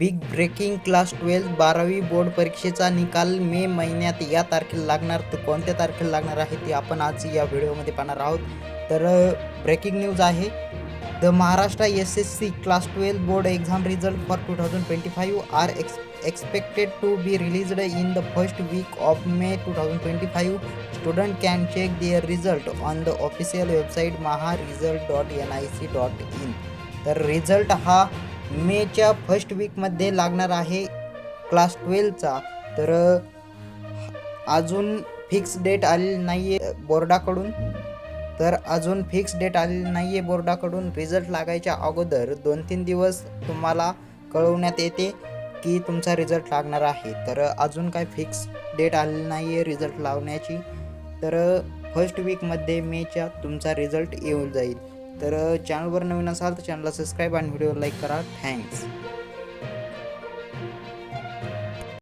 Big breaking class twelfth बारावी board परीक्षेचा निकाल मे महिन्यात या तारखेला लागणार तर कोणत्या तारखेला लागणार आहे ते आपण आज या व्हिडिओमध्ये पाहणार आहोत तर ब्रेकिंग न्यूज आहे the Maharashtra S S C class twelfth board exam result for two thousand twenty five are ex expected to be released in the first week of May 2025. Student can check their result on the official website maharesult.nic.in. तर result हा मेच्या first वीकमध्ये लागणार आहे class ट्वेल्वचा. तर अजून fix date आलेली नाही आहे बोर्डाकडून. तर अजून फिक्स डेट आलेली नाही आहे बोर्डाकडून. रिझल्ट लागायच्या अगोदर दोन तीन दिवस तुम्हाला कळवण्यात येते की तुमचा रिझल्ट लागणार आहे. तर अजून काय फिक्स डेट आलेली नाही आहे रिझल्ट लावण्याची. तर फर्स्ट वीकमध्ये मेच्या तुमचा रिझल्ट येऊन जाईल. तर चॅनलवर नवीन असाल तर चॅनलला सबस्क्राईब आणि व्हिडिओ लाईक करा. थँक्स